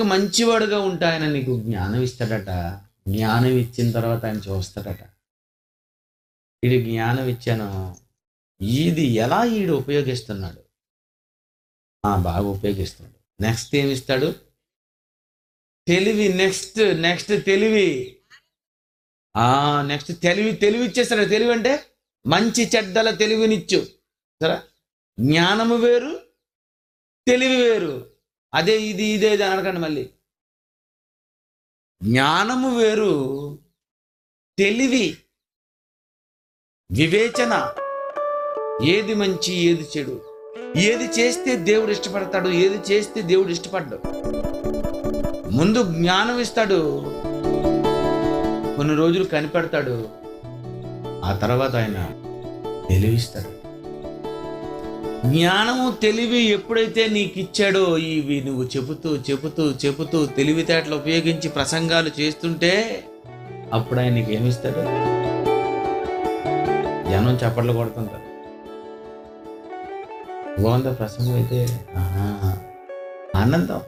కనుక మంచివాడుగా ఉంటే ఆయన నీకు జ్ఞానం ఇస్తాడట జ్ఞానం ఇచ్చిన తర్వాత ఆయన చూస్తాడట. వీడి జ్ఞానం ఇచ్చాను ఇది ఎలా ఈడు ఉపయోగిస్తున్నాడు? ఆ, బాగా ఉపయోగిస్తున్నాడు. నెక్స్ట్ ఏమి ఇస్తాడు తెలివి నెక్స్ట్ నెక్స్ట్ తెలివి. ఆ నెక్స్ట్ తెలివి తెలివి ఇచ్చేస్తాడు. తెలివి అంటే మంచి చెడ్డల తెలివినిచ్చు. సరే? జ్ఞానము వేరు తెలివి వేరు. అదే ఇది ఇదే ఇది అనకండి మళ్ళీ. జ్ఞానము వేరు తెలివి వివేచన. ఏది మంచి ఏది చెడు. ఏది చేస్తే దేవుడు ఇష్టపడతాడు ఏది చేస్తే దేవుడు ఇష్టపడ్డు. ముందు జ్ఞానం ఇస్తాడు కొన్ని రోజులు కనిపెడతాడు ఆ తర్వాత ఆయన తెలివిస్తాడు. జ్ఞానము తెలివి ఎప్పుడైతే నీకు ఇచ్చాడో ఇవి నువ్వు చెబుతూ చెబుతూ చెబుతూ తెలివితేటలు ఉపయోగించి ప్రసంగాలు చేస్తుంటే అప్పుడు ఆయన నీకు ఏమిస్తాడు? జనం చప్పట్లు కొడుతుంటారు బాగుందా ప్రసంగం అయితే? ఆనందం.